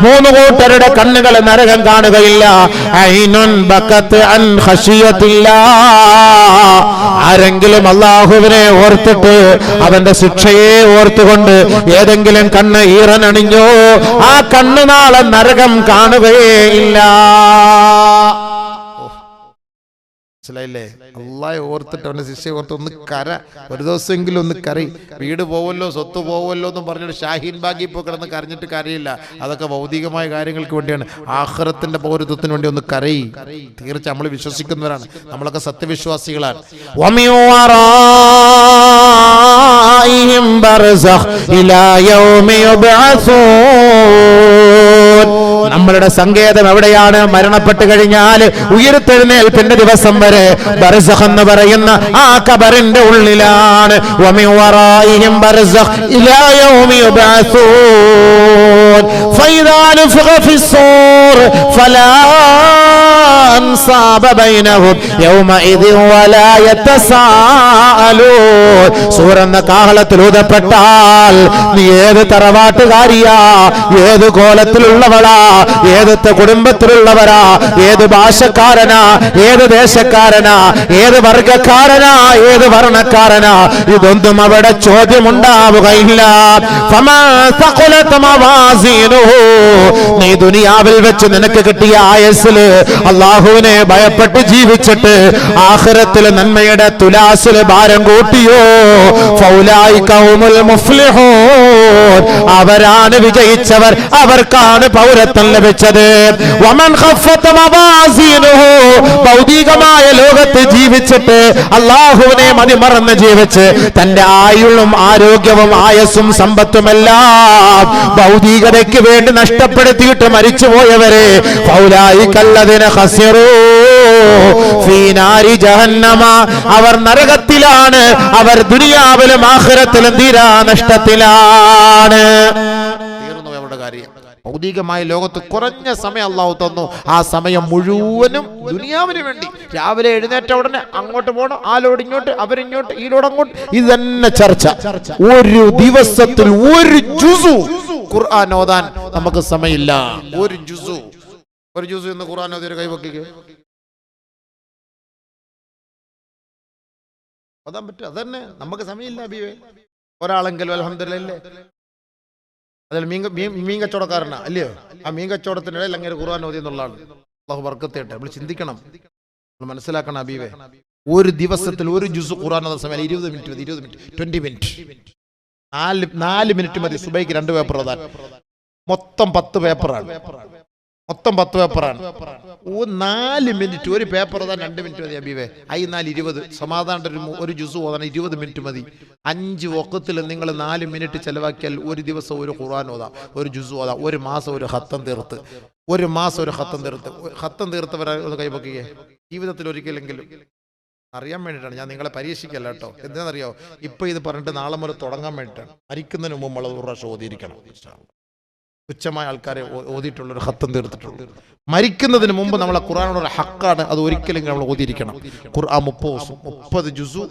മൂന്ന് കൂട്ടരുടെ കണ്ണുകൾ നരകം കാണുകയില്ല. ഐനുൻ ബക്കത്ത് അൻ ഹഷിയത്തില്ല ആരെങ്കിലും അള്ളാഹുവിനെ ഓർത്തിട്ട് അവന്റെ ശിക്ഷയെ ഓർത്തുകൊണ്ട് ഏതെങ്കിലും കണ്ണ് ഈറനണിഞ്ഞോ ആ കണ്ണു നാളെ നരകം കാണുകയേ ഇല്ല മനസ്സിലായില്ലേ? അള്ളാഹ് ഓർത്തിട്ട് അവന്റെ ശിക്ഷ ഓർത്ത് ഒന്ന് കര. ഒരു ദിവസമെങ്കിലും ഒന്ന് കറി. വീട് പോവല്ലോ സ്വത്ത് പോവല്ലോ എന്ന് പറഞ്ഞിട്ട് ഷാഹീൻ ബാഗി ഇപ്പോൾ കിടന്ന് കരഞ്ഞിട്ട് കരയില്ല അതൊക്കെ ഭൗതികമായ കാര്യങ്ങൾക്ക് വേണ്ടിയാണ്. ആഹ്റത്തിന്റെ പൗരത്വത്തിന് വേണ്ടി ഒന്ന് കറി തീർച്ച നമ്മൾ വിശ്വസിക്കുന്നവരാണ്. നമ്മളൊക്കെ സത്യവിശ്വാസികളാണ്. ഇലാ യൗമി യുബ്അസൂൻ. നമ്മളുടെ സങ്കേതം എവിടെയാണ്? മരണപ്പെട്ട് കഴിഞ്ഞാൽ ഉയർത്തെഴുന്നേൽപ്പിന്റെ ദിവസം വരെ ബർസഖ് എന്ന് പറയുന്ന ആ കബറിന്റെ ഉള്ളിലാണ്. ഫൈദാനു ഫിസ്സൂർ ഫലാ സൂറന്ന കാഹളത്തിൽ ഊതപ്പെട്ടാൽ നീ ഏത് തറവാട്ടുകാരിയാ? ഏത് കോലത്തിലുള്ളവളാ? ഏതത്തെ കുടുംബത്തിലുള്ളവരാ? ഏത് ഭാഷക്കാരനാ? ഏത് ദേശക്കാരനാ? ഏത് വർഗക്കാരനാ? ഏത് വർണക്കാരനാ? ഇതൊന്നും അവിടെ ചോദ്യമുണ്ടാവുകയില്ല. നീ ദുനിയാവിൽ വെച്ച് നിനക്ക് കിട്ടിയ ആയസിൽ അള്ളാഹു അള്ളാഹുവിനെ ഭയപ്പെട്ട് ജീവിച്ചിട്ട് ആഖിറത്തിൽ നന്മയുടെ തുലാസിൽ ഭാരം കൂട്ടിയോ ഫൗലായിക ഹുമുൽ മുഫ്ലിഹൂൻ. അവരാണ് വിജയിച്ചവർ അവർക്കാണ് പൗരത്വം ലഭിച്ചത്. ഭൗതികമായ ലോകത്ത് ജീവിച്ചിട്ട് അള്ളാഹുവിനെ മതിമറന്ന് ജീവിച്ച് തന്റെ ആയുളും ആരോഗ്യവും ആയസും സമ്പത്തുമെല്ലാം ഭൗതികതയ്ക്ക് വേണ്ടി നഷ്ടപ്പെടുത്തിയിട്ട് മരിച്ചുപോയവരെ ഫൗലായിക്കല്ലതിനെ കല്ലതിനെ ജഹന്നമ അവർ നരകത്തിലാണ്. അവർ ദുനിയാവിലും ആഖിറത്തിലും തീരാ നഷ്ടത്തിലാണ് തീർന്നു അവരുടെ കാര്യം. ഭൗതികമായ ലോകത്ത് കുറഞ്ഞ സമയം അള്ളാഹു തന്നു. ആ സമയം മുഴുവനും ദുനിയാവിന് വേണ്ടി. രാവിലെ എഴുന്നേറ്റ ഉടനെ അങ്ങോട്ട് പോകണം ആ ലോഡ് ഇങ്ങോട്ട് അവരിങ്ങോട്ട് ഈ ലോഡ് അങ്ങോട്ട്. ഇത് തന്നെ ചർച്ച. ഒരു ദിവസത്തിൽ ഒരു ജുസു ഖുർആൻ ഓതാൻ നമുക്ക് സമയമില്ല. ഒരു ജുസു. ഒരു ജ്യൂസ് ഇന്ന് ഖുറാൻ ഓതി ഒരു കൈവക്കിക്ക് ഓതാൻ പറ്റും അതന്നെ നമുക്ക് സമയമില്ല അബീവേ ഒരാളെങ്കിലും അലഹമില്ലേ അതിൽ മീൻ മീൻ കച്ചവടക്കാരനാ അല്ലയോ? ആ മീൻ കച്ചവടത്തിനിടയിൽ അങ്ങനെ ഖുർആൻ ഓതി എന്നുള്ളതാണ്. അള്ളാഹു വർക്കത്തേട്ടെ നമ്മൾ ചിന്തിക്കണം. നമ്മൾ മനസ്സിലാക്കണം അബീവെ ഒരു ദിവസത്തിൽ ഒരു ജ്യൂസ് ഖുർആൻ എന്ന സമയം ഇരുപത് മിനിറ്റ് മതി ഇരുപത് മിനിറ്റ്. Twenty minute. നാല് നാല് മിനിറ്റ് മതി. സുബൈക്ക് രണ്ട് പേപ്പർ ഓതാൻ. മൊത്തം പത്ത് പേപ്പറാണ്. മൊത്തം പത്ത് പേപ്പറാണ്. ഓ നാല് മിനിറ്റ്. ഒരു പേപ്പർ ഓതാൻ രണ്ട് മിനിറ്റ് മതി അബീവേ. ഐ നാല് ഇരുപത്. സമാധാന ഒരു ഒരു ജുസ് ഓതാൻ ഇരുപത് മിനിറ്റ് മതി. അഞ്ച് ഒക്കത്തിൽ നിങ്ങൾ നാല് മിനിറ്റ് ചെലവാക്കിയാൽ ഒരു ദിവസം ഒരു ഖുർആൻ ഓതാം. ഒരു ജ്യൂസ് ഓതാം. ഒരു മാസം ഒരു ഹത്തം തീർത്ത്. ഒരു മാസം ഒരു ഹത്തം തീർത്ത്. ഹത്തം തീർത്തവരെ ഒന്ന് ജീവിതത്തിൽ ഒരിക്കലെങ്കിലും അറിയാൻ വേണ്ടിയിട്ടാണ്. ഞാൻ നിങ്ങളെ പരീക്ഷിക്കല്ല കേട്ടോ. എന്തിനാണെന്നറിയോ ഇപ്പൊ ഇത് പറഞ്ഞിട്ട് നാളെ മുതൽ തുടങ്ങാൻ വേണ്ടിയിട്ടാണ്. മരിക്കുന്നതിന് മുമ്പ് നമ്മൾ ഒരു പ്രാവശ്യം ഓതിയിരിക്കണം. തുച്ഛമായ ആൾക്കാരെ ഓതിയിട്ടുള്ള ഒരു ഹത്തം തീർത്തിട്ടുള്ളൂ. മരിക്കുന്നതിന് മുമ്പ് നമ്മളെ ഖുറാനുള്ള ഹക്കാണ് അത് ഒരിക്കലും നമ്മൾ ഓതിയിരിക്കണം. ഖുർആൻ മുപ്പത് മുപ്പത് ജുസു.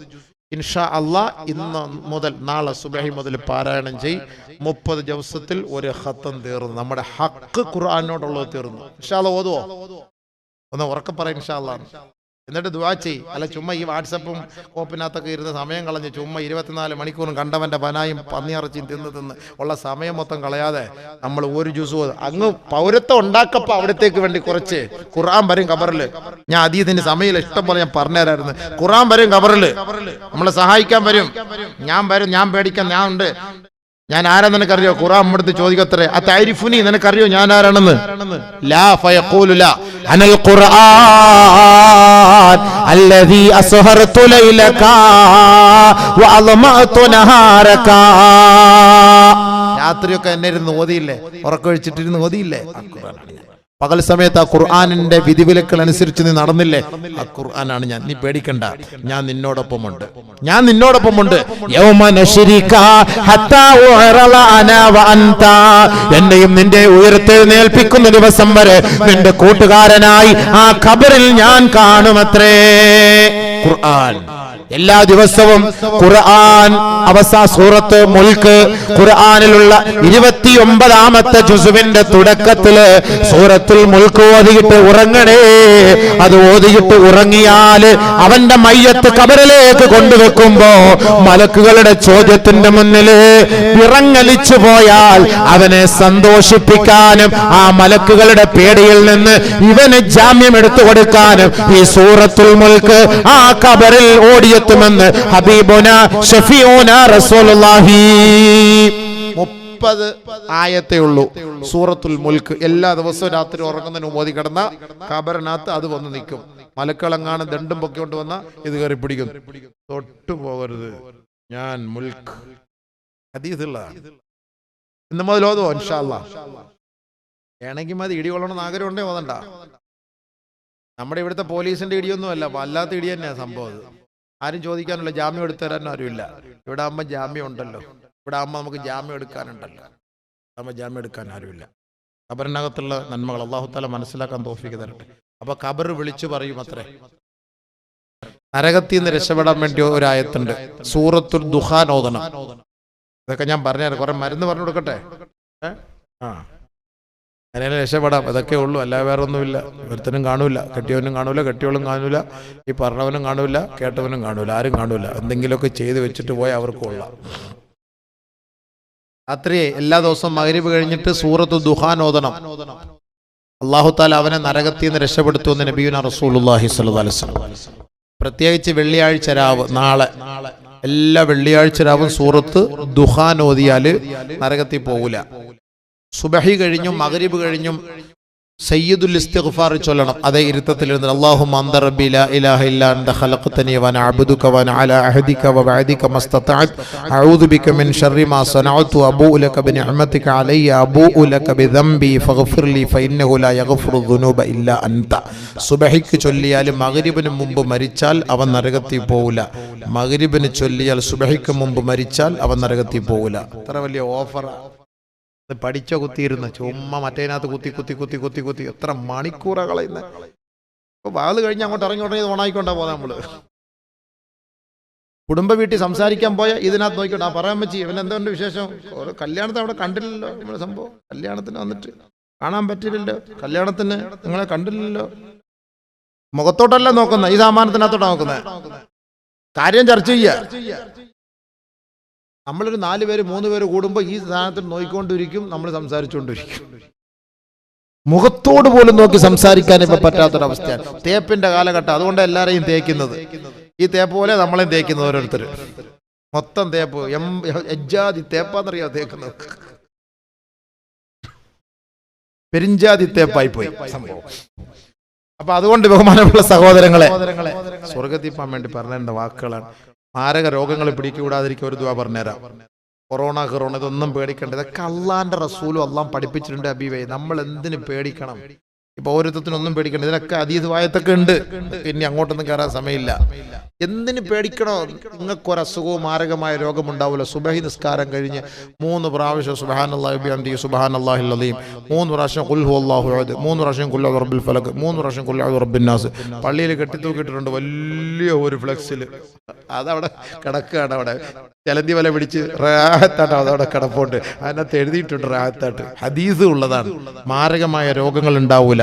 ഇൻഷാ അള്ളാ ഇന്ന് മുതൽ നാളെ സുബഹി മുതൽ പാരായണം ചെയ്. മുപ്പത് ദിവസത്തിൽ ഒരു ഹത്തം തീർന്നു. നമ്മുടെ ഹക്ക് ഖുർആാനോടുള്ളത് തീർന്നു. ഇൻഷാ അള്ളാ ഓതുവോ? ഒന്ന് ഉറക്കെ പറയാം ഇൻഷാ ഇൻഷാല്ലാ എന്നിട്ട് ദുവാ ചെയ്. അല്ല ചുമ്മാ ഈ വാട്സപ്പും കോപ്പിനകത്തൊക്കെ ഇരുന്ന് സമയം കളഞ്ഞ് ചുമ്മാ ഇരുപത്തിനാല് മണിക്കൂറും കണ്ടവന്റെ പനായും പന്നിയിറച്ചിയും തിന്ന് തിന്ന് ഉള്ള സമയം മൊത്തം കളയാതെ നമ്മൾ ഒരു ജ്യൂസ് അങ്ങ് പൗരത്വം ഉണ്ടാക്കപ്പോൾ അവിടത്തേക്ക് വേണ്ടി കുറച്ച് ഖുറാൻ വരും കബറിൽ ഞാൻ അതീതിന്റെ സമയം ഇഷ്ടം പോലെ ഞാൻ പറഞ്ഞുതരായിരുന്നു. ഖുറാൻ വരും കബറിൽ നമ്മളെ സഹായിക്കാൻ വരും. ഞാൻ വരും. ഞാൻ പേടിക്കാൻ ഞാൻ ഉണ്ട്. ഞാൻ ആരാ നിനക്കറിയോ? ഖുറാൻ എടുത്ത് ചോദിക്കത്രേ. ആ തൈരിഫുനി നിനക്കറിയോ? ഞാൻ ആരാണെന്ന്? ലാ ഫയഖൂലു അനൽ ഖുർആൻ അല്ലദീ അസ്ഹറതു ലൈലക വഅളമഅതു നഹാരക രാത്രിയൊക്കെ എന്നെ ഇരുന്ന് ഓതിയില്ലേ? ഉറക്കൊഴിച്ചിട്ടിരുന്ന് ഓതിയില്ലേ? ആ ഖുർആനാണ് ഞാൻ. പകൽ സമയത്ത് ആ ഖുർആാനിന്റെ വിധിവിലക്കൾ അനുസരിച്ച് നീ നടന്നില്ലേ? ആ ഖുർആനാണ് ഞാൻ. നീ പേടിക്കണ്ട. ഞാൻ നിന്നോടൊപ്പമുണ്ട്. ഞാൻ നിന്നോടൊപ്പമുണ്ട്. എന്നെയും നിന്റെ ഉയർത്തെഴുന്നേൽപ്പിക്കുന്ന ദിവസം വരെ നിന്റെ കൂട്ടുകാരനായി ആ ഖബറിൽ ഞാൻ കാണുമത്രേ. ഖുർആൻ എല്ലാ ദിവസവും ഖുർആൻ അവസാ സൂറത്ത് മുൽക്ക് ഖുർആനിലുള്ള ഇരുപത്തിയൊമ്പതാമത്തെ ജുസുവിന്റെ തുടക്കത്തിൽ സൂറത്തിൽ മുൽക്ക് ഓതിയിട്ട് ഉറങ്ങണേ. അത് ഓതിയിട്ട് ഉറങ്ങിയാൽ അവന്റെ മയ്യത്ത് കബറിലേക്ക് കൊണ്ടുവെക്കുമ്പോ മലക്കുകളുടെ ചോദ്യത്തിന്റെ മുന്നിൽ വിറങ്ങലിച്ചു പോയാൽ അവനെ സന്തോഷിപ്പിക്കാനും ആ മലക്കുകളുടെ പേടിയിൽ നിന്ന് ഇവന് ജാമ്യം എടുത്തു കൊടുക്കാനും ഈ സൂറത്തുൽ മുൽക്ക് ആ കബറിൽ ഓടിയെത്തുമെന്ന് ഹബീബുന ഷഫിയോന റസൂലുള്ളാഹി. മുപ്പത് ആയത്തേ ഉള്ളൂ. സൂറത്തുൽ മുൽക്ക് എല്ലാ ദിവസവും രാത്രി ഉറങ്ങുന്നതിന് മോദി കിടന്ന കബറിനകത്ത് അത് വന്ന് നിൽക്കും. മലക്കളങ്ങാണ് ദണ്ടും പൊക്കിക്കൊണ്ട് വന്ന ഇത് കയറി പിടിക്കും. തൊട്ടു പോകരുത്. ഞാൻ മുൽക്ക്. അതീതുള്ളതാണ് ഇന്ന് മുതൽ ഓതോ ഇൻഷാല്ല വേണമെങ്കിൽ മതി. ഇടി കൊള്ളണമെന്ന് ആഗ്രഹം ഉണ്ടേ ഓതണ്ട. നമ്മുടെ ഇവിടുത്തെ പോലീസിന്റെ ഇടിയൊന്നും അല്ല വല്ലാത്ത ഇടി തന്നെയാണ് സംഭവം. ആരും ചോദിക്കാനുള്ള ജാമ്യം എടുത്തു തരാനും ആരുമില്ല. ഇവിടെ അമ്മ ജാമ്യം ഉണ്ടല്ലോ. ഇവിടെ അമ്മ നമുക്ക് ജാമ്യം എടുക്കാനുണ്ടല്ലോ. അമ്മ ജാമ്യം എടുക്കാൻ ആരുമില്ല. ഖബറിനകത്തുള്ള നന്മകൾ അള്ളാഹുത്താല മനസ്സിലാക്കാൻ തോഫിക്ക് തരട്ടെ. അപ്പൊ ഖബർ വിളിച്ചു പറയും അത്രേ. നരകത്തിൽ നിന്ന് രക്ഷപ്പെടാൻ വേണ്ടി ഒരായത്തുണ്ട് സൂറത്തുൽ ദുഹാൻ ഓതണം ഇതൊക്കെ ഞാൻ പറഞ്ഞു കുറെ മരുന്ന് പറഞ്ഞു കൊടുക്കട്ടെ? ആ. അങ്ങനെ രക്ഷപ്പെടാം. ഇതൊക്കെ ഉള്ളൂ. അല്ലാതെ വേറെ ഒന്നുമില്ല ഒരുത്തനും കാണൂല. കെട്ടിയവനും കാണൂല. കെട്ടിയവളും കാണൂല. ഈ പറഞ്ഞവനും കാണൂല. കേട്ടവനും കാണൂല. ആരും കാണൂല. എന്തെങ്കിലുമൊക്കെ ചെയ്ത് വെച്ചിട്ട് പോയാൽ അവർക്ക് കൊള്ളാം. അത്രയെ എല്ലാ ദിവസവും മകരിവ് കഴിഞ്ഞിട്ട് സൂറത്ത് ദുഹാൻ ഓതണം അള്ളാഹു താല അവനെ നരകത്തിൽ നിന്ന് രക്ഷപ്പെടുത്തുമെന്ന് നബീന അലൈഹി വസല്ലം പ്രത്യേകിച്ച് വെള്ളിയാഴ്ച രാവ് നാളെ. എല്ലാ വെള്ളിയാഴ്ച രാവും സൂറത്ത് ദുഹാൻ ഓതിയാൽ നരകത്തിൽ പോകൂല സുബഹി കഴിഞ്ഞും മഗ്രിബ് കഴിഞ്ഞും സയ്യിദുൽ ഇസ്തിഗ്ഫാർ ചൊല്ലണം. അതേ ഇരുത്തത്തിലിരുന്ന് അല്ലാഹുമ്മ അന്ത റബ്ബി ലാ ഇലാഹ ഇല്ല അൻത ഖലഖ്തനി വ അന അബ്ദുക വ അലാ അഹദിക വ വഅദിക മസ്തതഅത് അഊദു ബിക മിൻ ശർരി മാ സനഅതു അബൂഉ ലക ബിനിഅമതിക അലയ്യ അബൂഉ ലക ബിദംബി ഫഗ്ഫിർ ലി ഫഇന്നഹു ലാ യഗ്ഫിറു ദുനൂബ ഇല്ല അൻത സുബഹിക്ക് ചൊല്ലിയാൽ മഗ്രിബിന് മുമ്പ് മരിച്ചാൽ അവൻ നരകത്തിൽ പോവില്ല മഗ്രിബിന് ചൊല്ലിയാൽ സുബഹിക്ക് മുമ്പ് മരിച്ചാൽ അവൻ നരകത്തിൽ പോവില്ല അത്ര വലിയ ഓഫറാ. ഇത് പഠിച്ച കുത്തിയിരുന്ന്. ചുമ്മാ മറ്റേനകത്ത് കുത്തി കുത്തി കുത്തി കുത്തി കുത്തി. എത്ര മണിക്കൂറാ കളയുന്നത് ഇപ്പൊ വാൽ കഴിഞ്ഞ് അങ്ങോട്ട് ഇറങ്ങി ഉടനെ ഓണായിക്കൊണ്ടാ പോകാം നമ്മൾ. കുടുംബ വീട്ടിൽ സംസാരിക്കാൻ പോയ ഇതിനകത്ത് നോക്കിക്കോട്ടെ. ആ പറയാൻ പറ്റി ഇവൻ എന്തുകൊണ്ട് വിശേഷം? ഓരോ കല്യാണത്തിന് അവിടെ കണ്ടില്ലല്ലോ നമ്മുടെ സംഭവം. കല്യാണത്തിന് വന്നിട്ട്. കാണാൻ പറ്റില്ലല്ലോ. കല്യാണത്തിന് നിങ്ങളെ കണ്ടില്ലല്ലോ. മുഖത്തോട്ടല്ല നോക്കുന്നത് ഈ സാമാനത്തിനകത്തോട്ടാ നോക്കുന്നത് കാര്യം ചർച്ച ചെയ്യുക നമ്മളൊരു നാല് പേര് മൂന്ന് പേര് കൂടുമ്പോൾ ഈ സ്ഥാനത്തിൽ നോക്കിക്കൊണ്ടിരിക്കും നമ്മൾ സംസാരിച്ചുകൊണ്ടിരിക്കും മുഖത്തോട് പോലും നോക്കി സംസാരിക്കാൻ ഇപ്പൊ പറ്റാത്തൊരവസ്ഥയാണ്. തേപ്പിന്റെ കാലഘട്ടം അതുകൊണ്ട് എല്ലാരെയും തേക്കുന്നത്. ഈ തേപ്പ് പോലെ നമ്മളെയും തേക്കുന്നത് ഓരോരുത്തർ മൊത്തം തേപ്പ് എം എജ്ജാതി തേപ്പാന്നറിയാ തേക്കുന്നത്? പെരിഞ്ചാതി തേപ്പായി പോയി സംഭവം. അപ്പൊ അതുകൊണ്ട് ബഹുമാനമുള്ള സഹോദരങ്ങളെ സ്വർഗത്തിൽ പോകാൻ വേണ്ടി പറഞ്ഞ വാക്കുകളാണ് മാരക രോഗങ്ങളെ പിടിക്കൂടാതിരിക്കും ഒരു ദുവാ പറഞ്ഞുതരാം. കൊറോണ കൊറോണ ഇതൊന്നും പേടിക്കണ്ട. ഇതൊക്കെ അള്ളാന്റെ റസൂലും അള്ളാൻ പഠിപ്പിച്ചിട്ടുണ്ട് അബീവേ നമ്മൾ എന്തിനു പേടിക്കണം? ഇപ്പൊ ഓരോരുത്തത്തിനൊന്നും പേടിക്കണ്ട. ഇതിനൊക്കെ അതീതവായത്തൊക്കെ ഉണ്ട്. ഇനി അങ്ങോട്ടൊന്നും കയറാൻ സമയമില്ല. എന്തിന് പേടിക്കണോ? നിങ്ങൾക്കൊരു അസുഖവും മാരകമായ രോഗമുണ്ടാവില്ല സുബഹി നിസ്കാരം കഴിഞ്ഞ് മൂന്ന് പ്രാവശ്യം സുബഹാനല്ലാഹി സുബഹാനല്ലാഹില്ലതയും മൂന്ന് പ്രാവശ്യം കുൽഹു അള്ളാഹു അഹദ്. മൂന്ന് പ്രാവശ്യം കുല്ലാ റബ്ബിൽ ഫലക്. മൂന്ന് പ്രാവശ്യം കുല്ലാ റബ്ബിന്നാസ് പള്ളിയിൽ കെട്ടിത്തൂക്കിയിട്ടുണ്ട് വലിയ ഒരു ഫ്ലെക്സിൽ അതവിടെ കിടക്കുകയാണ് അവിടെ. ചലന്തി വല പിടിച്ച് റാഹത്താട്ട് അതവിടെ കിടപ്പുണ്ട്. അതിനകത്ത് എഴുതിയിട്ടുണ്ട് റാഹത്താട്ട് ഹദീസ് ഉള്ളതാണ്. മാരകമായ രോഗങ്ങൾ ഉണ്ടാവൂല.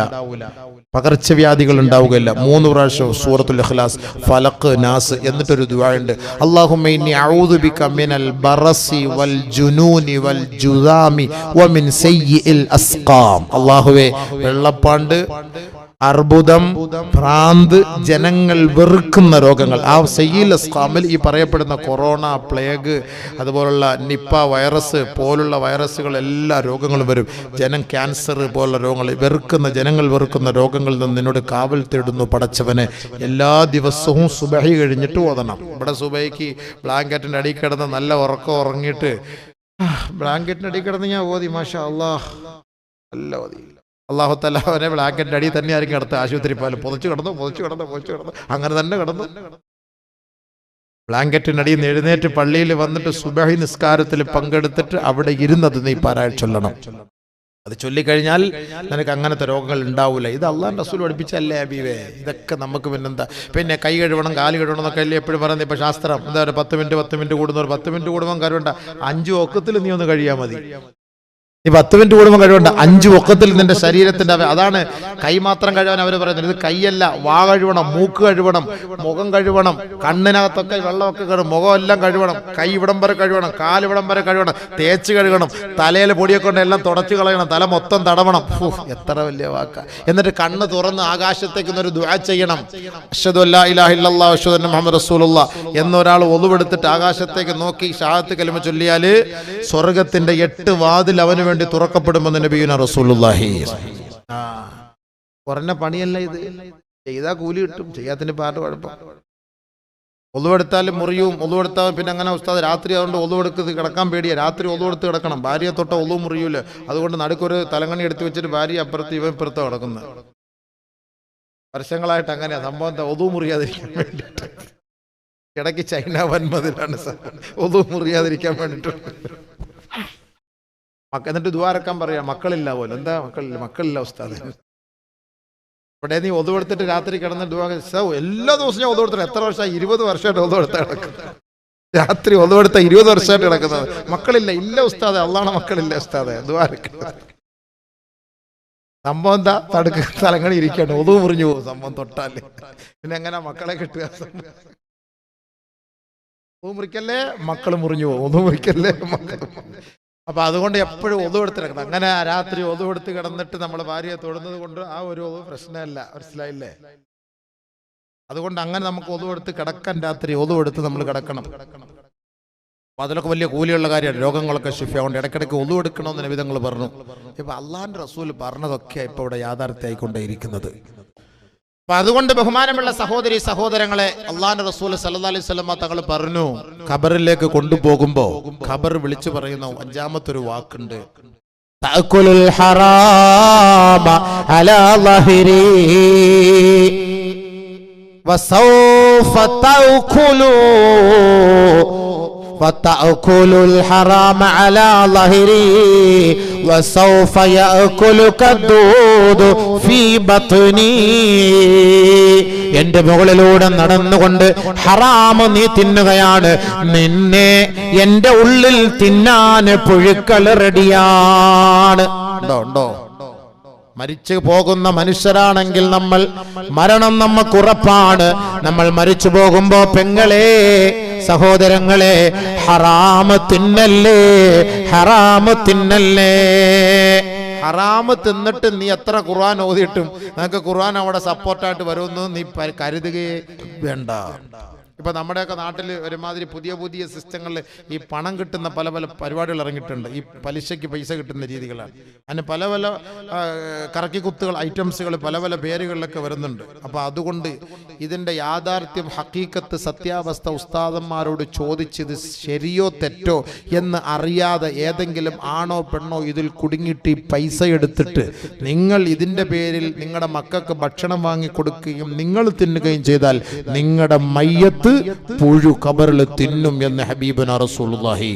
പകർച്ചവ്യാധികൾ ഉണ്ടാവുകയില്ല. മൂന്ന് പ്രാവശ്യം സൂറത്തുൽ ഇഖ്ലാസ്. ഫലഖ് നാസ് എന്നിട്ടൊരു ദുവാണ്ട് അല്ലാഹുമ്മ ഇന്നി അഊദു ബിക മിനൽ ബറസി വൽ ജുനൂനി വൽ വമിൻ അസ്ഖാം. അല്ലാഹുവേ വെള്ളപ്പാണ്ട് അർബുദം ഭ്രാന്ത് ജനങ്ങൾ വെറുക്കുന്ന രോഗങ്ങൾ. ആ സയ്യിൽ അസ്കാമിൽ ഈ പറയപ്പെടുന്ന കൊറോണ പ്ലേഗ് അതുപോലുള്ള നിപ്പ വൈറസ് പോലുള്ള വൈറസുകൾ എല്ലാ രോഗങ്ങളും വരും. ജനം ക്യാൻസർ പോലുള്ള രോഗങ്ങൾ വെറുക്കുന്ന ജനങ്ങൾ വെറുക്കുന്ന രോഗങ്ങളിൽ നിന്ന് നിന്നോട് കാവൽ തേടുന്നു പടച്ചവനെ. എല്ലാ ദിവസവും സുബഹി കഴിഞ്ഞിട്ട് ഓതണം. ഇവിടെ സുബഹിക്ക് ബ്ലാങ്കറ്റിന്റെ അടി കിടന്ന് നല്ല ഉറക്കം ഉറങ്ങിയിട്ട് ബ്ലാങ്കറ്റിന്റെ അടി കിടന്ന് ഞാൻ ഓതി മാഷാ അള്ളാഹ് നല്ല ഓതി. അള്ളാഹു തല അവനെ ബ്ലാങ്കറ്റിന്റെ അടി തന്നെ ആയിരിക്കും കിടത്ത് ആശുപത്രി പോയാലും പൊതിച്ചു കിടന്നു പൊതിച്ചു കിടന്നു പൊതിച്ചു കിടന്നു. അങ്ങനെ തന്നെ കിടന്നു. ബ്ലാങ്കറ്റിനടിയിൽ നിന്ന് എഴുന്നേറ്റ് പള്ളിയിൽ വന്നിട്ട് സുബഹി നിസ്കാരത്തിൽ പങ്കെടുത്തിട്ട് അവിടെ ഇരുന്നത് നീ പാരായ ചൊല്ലണം. അത് ചൊല്ലിക്കഴിഞ്ഞാൽ നിനക്ക് അങ്ങനത്തെ രോഗങ്ങൾ ഉണ്ടാവില്ല ഇത് അള്ളാൻ റസൂൽ പഠിപ്പിച്ചല്ലേ അബീവേ ഇതൊക്കെ നമുക്ക് പിന്നെന്താ? പിന്നെ കൈ കഴുകണം കാൽ കഴുകണം എന്നൊക്കെ അല്ലേ എപ്പോഴും പറയുന്നത് ഇപ്പം ശാസ്ത്രം. എന്താ പറയുക? പത്ത് മിനിറ്റ് പത്ത് മിനിറ്റ് കൂടുന്നവർ പത്ത് മിനിറ്റ് കൂടുമ്പോൾ കരുവണ്ട. അഞ്ച് ഒക്കത്തിൽ നീ ഒന്ന് കഴിയാൽ മതി. ഈ പത്ത് മിനിറ്റ് കൂടുമ്പോൾ കഴിവുണ്ട്. അഞ്ച് ഒക്കത്തിൽ നിന്റെ ശരീരത്തിന്റെ അതാണ് കൈ മാത്രം കഴുകാൻ അവർ പറയുന്നത്. ഇത് കൈയല്ല വാ കഴുവണം മൂക്ക് കഴുവണം മുഖം കഴുവണം കണ്ണിനകത്തൊക്കെ വെള്ളമൊക്കെ കഴുകും മുഖം എല്ലാം കൈ ഇവിടം വരെ കഴുവണം കാലിവിടം വരെ കഴുവണം തേച്ച് കഴുകണം തലയിൽ പൊടിയൊക്കെ കൊണ്ട് എല്ലാം തുടച്ചു കളയണം തല മൊത്തം തടവണം. എത്ര വലിയ വാക്ക. എന്നിട്ട് കണ്ണ് തുറന്ന് ആകാശത്തേക്ക് ഒരു ദുആ ചെയ്യണം. അഷ്ഹദു അല്ലാ ഇലാഹ ഇല്ലല്ലാഹു അഷ്ഹദു അന്ന മുഹമ്മദ് റസൂലുള്ള എന്നൊരാൾ ഒളിവെടുത്തിട്ട് ആകാശത്തേക്ക് നോക്കി ഷാഹത്ത് കലിമ ചൊല്ലിയാൽ സ്വർഗത്തിന്റെ എട്ട് വാതിൽ അവന് വേണ്ടി തുറക്കപ്പെടുമെന്ന് നബിയുന റസൂലുള്ളാഹി. കുറഞ്ഞ പണിയല്ല ഇത്? ചെയ്താൽ കൂലി കിട്ടും ചെയ്യാത്തിന്റെ പാട്ട് കുഴപ്പം. ഒതുവെടുത്താലും മുറിയും ഒതുവെടുത്താൽ പിന്നെ അങ്ങനെ ഉസ്താദ് രാത്രി അതുകൊണ്ട് ഒതുവെടുത്ത് കിടക്കാൻ പേടിയ. രാത്രി ഒതുവെടുത്ത് കിടക്കണം. ഭാര്യയെ തൊട്ട ഒതു മുറിയൂല. അതുകൊണ്ട് നടുക്കൊരു തലങ്ങണി എടുത്തു വെച്ചിട്ട് ഭാര്യ അപ്പുറത്ത് ഇവൻ ഇപ്പുറത്ത് കിടക്കുന്നത് വർഷങ്ങളായിട്ട് അങ്ങനെയാ. സംഭവം എന്താ? ഒതു മുറിയാതിരിക്കാൻ വേണ്ടിയിട്ട് ഇടയ്ക്ക് ചൈന വൻമതിലാണ് ഒതു മുറിയാതിരിക്കാൻ വേണ്ടിയിട്ട് എന്നിട്ട് ദ്വാരക്കാൻ പറയാം മക്കളില്ല പോലും. എന്താ മക്കളില്ല? മക്കളില്ല ഉസ്താദ്. ഇവിടെ നീ ഒതുവെടുത്തിട്ട് രാത്രി കിടന്ന് സൗ എല്ലാ ദിവസവും ഞാൻ ഒതുവെടുത്തിട്ട് എത്ര വർഷമായി? ഇരുപത് വർഷമായിട്ട് ഒതുവെടുത്ത കിടക്കുന്നത്. രാത്രി ഒതുവെടുത്ത ഇരുപത് വർഷമായിട്ട് കിടക്കുന്നത്. മക്കളില്ല ഇല്ല ഉസ്താദ്. അള്ളാണ് മക്കളില്ല ഉസ്താദ്. ദ്വാരക്ക സംഭവം എന്താ? തടുക്ക സ്ഥലങ്ങളിൽ ഇരിക്കണം. ഒതു മുറിഞ്ഞു പോകും സംഭവം തൊട്ടാൽ പിന്നെ എങ്ങനെ മക്കളെ കിട്ടുക? ഒതു മുറിക്കല്ലേ? മക്കൾ മുറിഞ്ഞു പോകും. ഒതു മുറിക്കല്ലേ? മക്കൾ അപ്പൊ അതുകൊണ്ട് എപ്പോഴും ഒതു എടുത്ത് കിടക്കണം. അങ്ങനെ രാത്രി ഒതു എടുത്ത് കിടന്നിട്ട് നമ്മൾ ഭാര്യയെ തൊടുന്നത് കൊണ്ട് ആ ഒരു പ്രശ്നമല്ല. മനസ്സിലായില്ലേ? അതുകൊണ്ട് അങ്ങനെ നമുക്ക് ഒതു എടുത്ത് കിടക്കാൻ രാത്രി ഒതു എടുത്ത് നമ്മൾ കിടക്കണം. അപ്പൊ അതിലൊക്കെ വലിയ കൂലിയുള്ള കാര്യമാണ്. രോഗങ്ങളൊക്കെ ഷിഫയാവുണ്ട് ഇടയ്ക്കിടയ്ക്ക് ഒതു എടുക്കണമെന്ന് നബിതങ്ങൾ പറഞ്ഞു. ഇപ്പൊ അള്ളാന്റെ റസൂൽ പറഞ്ഞതൊക്കെ ഇപ്പൊ ഇവിടെ യാഥാർത്ഥ്യമായിക്കൊണ്ടേയിരിക്കുന്നത്. അപ്പൊ അതുകൊണ്ട് ബഹുമാനമുള്ള സഹോദരി സഹോദരങ്ങളെ അള്ളാന്റെ റസൂൽ സല്ലാ അലൈഹി സ്വലമ തങ്ങൾ പറഞ്ഞു ഖബറിലേക്ക് കൊണ്ടുപോകുമ്പോ ഖബർ വിളിച്ചു പറയുന്ന അഞ്ചാമത്തെ ഒരു വാക്കുണ്ട് تأكل الحرام على ظهري وسوف تأكل فتأكل الحرام على ظهري وسوف يأكلك الدود في بطني എന്റെ മുകളിലൂടെ നടന്നുകൊണ്ട് ഹറാമ് നീ തിന്നുകയാണ് നിന്നെ എന്റെ ഉള്ളിൽ തിന്നാൻ പുഴുക്കൾ റെഡിയാണ് ഉണ്ടോ ഉണ്ടോ മരിച്ചു പോകുന്ന മനുഷ്യരാണെങ്കിൽ നമ്മൾ മരണം നമുക്ക് ഉറപ്പാണ് നമ്മൾ മരിച്ചു പോകുമ്പോ പെങ്ങളെ സഹോദരങ്ങളെ ഹറാമ തിന്നല്ലേ ഹറാമ തിന്നല്ലേ ഹറാമ് തിന്നിട്ട് നീ എത്ര ഖുർആൻ ഓതിയിട്ടും നിനക്ക് ഖുർആൻ അവിടെ സപ്പോർട്ടായിട്ട് വരുമെന്ന് നീ കരുതുകയേ വേണ്ട. ഇപ്പൊ നമ്മുടെയൊക്കെ നാട്ടിൽ ഒരുമാതിരി പുതിയ പുതിയ സിസ്റ്റങ്ങളിൽ ഈ പണം കിട്ടുന്ന പല പല പരിപാടികൾ ഇറങ്ങിയിട്ടുണ്ട്. ഈ പലിശയ്ക്ക് പൈസ കിട്ടുന്ന രീതികളാണ്. അതിന് പല പല കറക്കിക്കുത്തുകൾ ഐറ്റംസുകൾ പല പല പേരുകളിലൊക്കെ വരുന്നുണ്ട്. അപ്പോൾ അതുകൊണ്ട് ഇതിന്റെ യാഥാർത്ഥ്യം ഹക്കീക്കത്ത് സത്യാവസ്ഥ ഉസ്താദന്മാരോട് ചോദിച്ചത് ശരിയോ തെറ്റോ എന്ന് അറിയാതെ ഏതെങ്കിലും ആണോ പെണ്ണോ ഇതിൽ കുടുങ്ങിയിട്ട് ഈ പൈസ എടുത്തിട്ട് നിങ്ങൾ ഇതിന്റെ പേരിൽ നിങ്ങളുടെ മക്കൾക്ക് ഭക്ഷണം വാങ്ങി കൊടുക്കുകയും നിങ്ങൾ തിന്നുകയും ചെയ്താൽ നിങ്ങളുടെ മയ്യത്ത് പുഴു കബറിൽ തിന്നും എന്ന് ഹബീബുന റസൂലുള്ളാഹി